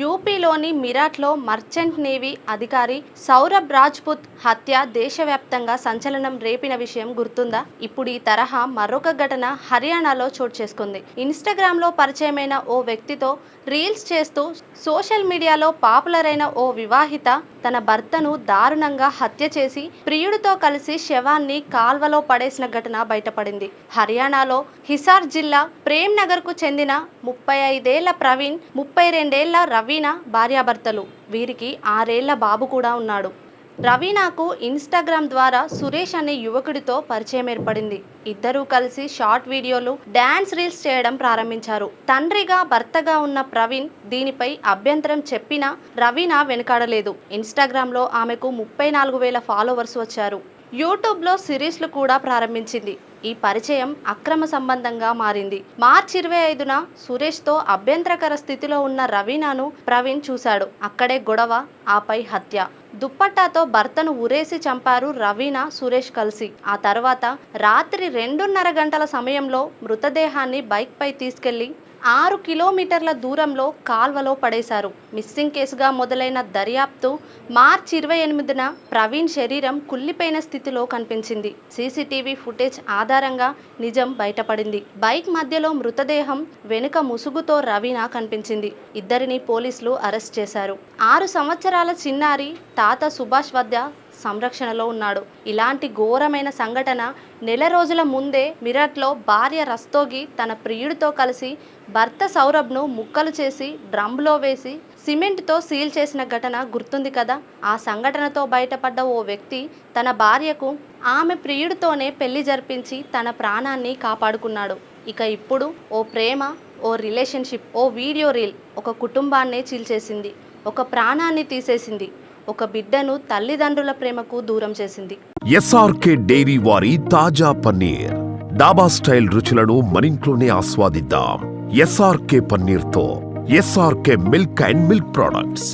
యూపీలోని మిరాట్లో merchant navy అధికారి సౌరభ్ రాజ్పుత్ హత్య దేశవ్యాప్తంగా సంచలనం రేపిన విషయం గుర్తుందా? ఇప్పుడు ఈ తరహా మరొక ఘటన హర్యానాలో చోటు చేసుకుంది. ఇన్స్టాగ్రామ్లో పరిచయమైన ఓ వ్యక్తితో రీల్స్ చేస్తూ సోషల్ మీడియాలో పాపులర్ అయిన ఓ వివాహిత తన భర్తను దారుణంగా హత్య చేసి ప్రియుడితో కలిసి శవాన్ని కాల్వలో పడేసిన ఘటన బయటపడింది. హర్యానాలో హిసార్ జిల్లా ప్రేమ్ నగర్కు చెందిన ముప్పై ఐదేళ్ళ ప్రవీణ్ ముప్పై రెండేళ్ళ రవీణ భార్యాభర్తలు. వీరికి ఆరేళ్ళ బాబు కూడా ఉన్నాడు. రవీనాకు ఇన్స్టాగ్రామ్ ద్వారా సురేష్ అనే యువకుడితో పరిచయం ఏర్పడింది. ఇద్దరూ కలిసి షార్ట్ వీడియోలు డ్యాన్స్ రీల్స్ చేయడం ప్రారంభించారు. తండ్రిగా భర్తగా ఉన్న ప్రవీణ్ దీనిపై అభ్యంతరం చెప్పినా రవీణ వెనుకాడలేదు. ఇన్స్టాగ్రామ్లో ఆమెకు ముప్పై నాలుగు వేల ఫాలోవర్స్ వచ్చారు. యూట్యూబ్లో సిరీస్లు కూడా ప్రారంభించింది. ఈ పరిచయం అక్రమ సంబంధంగా మారింది. మార్చి ఇరవై ఐదున సురేష్తో అభ్యంతరకర స్థితిలో ఉన్న రవీనాను ప్రవీణ్ చూశాడు. అక్కడే గొడవ ఆపై హత్య. దుప్పట్టాతో భర్తను ఉరేసి చంపారు రవీనా సురేష్ కలిసి. ఆ తర్వాత రాత్రి రెండున్నర గంటల సమయంలో మృతదేహాన్ని బైక్పై తీసుకెళ్ళి ఆరు కిలోమీటర్ల దూరంలో కాల్వలో పడేశారు. మిస్సింగ్ కేసుగా మొదలైన దర్యాప్తు మార్చి ఇరవై ఎనిమిదిన ప్రవీణ్ శరీరం కుళ్ళిపోయిన స్థితిలో కనిపించింది. సీసీటీవీ ఫుటేజ్ ఆధారంగా నిజం బయటపడింది. బైక్ మధ్యలో మృతదేహం వెనుక ముసుగుతో రవీనా కనిపించింది. ఇద్దరిని పోలీసులు అరెస్ట్ చేశారు. ఆరు సంవత్సరాల చిన్నారి తాత సుభాష్ వద్ద సంరక్షణలో ఉన్నాడు. ఇలాంటి ఘోరమైన సంఘటన నెల రోజుల ముందే మిరట్లో భార్య రస్తోగి తన ప్రియుడితో కలిసి భర్త సౌరభ్ను ముక్కలు చేసి డ్రమ్లో వేసి సిమెంట్తో సీల్ చేసిన ఘటన గుర్తుంది కదా? ఆ సంఘటనతో బయటపడ్డ ఓ వ్యక్తి తన భార్యకు ఆమె ప్రియుడితోనే పెళ్ళి జరిపించి తన ప్రాణాన్ని కాపాడుకున్నాడు. ఇక ఇప్పుడు ఓ ప్రేమ ఓ రిలేషన్షిప్ ఓ వీడియో రీల్ ఒక కుటుంబాన్నే చీల్చేసింది. ఒక ప్రాణాన్ని తీసేసింది. ఒక బిడ్డను తల్లిదండ్రుల ప్రేమకు దూరం చేసింది. ఎస్ఆర్కే డైరీ వారి తాజా పన్నీర్. డాబా స్టైల్ రుచులను మనింట్లోనే ఆస్వాదిద్దాం. SRK పన్నీర్తో SRK milk and milk products.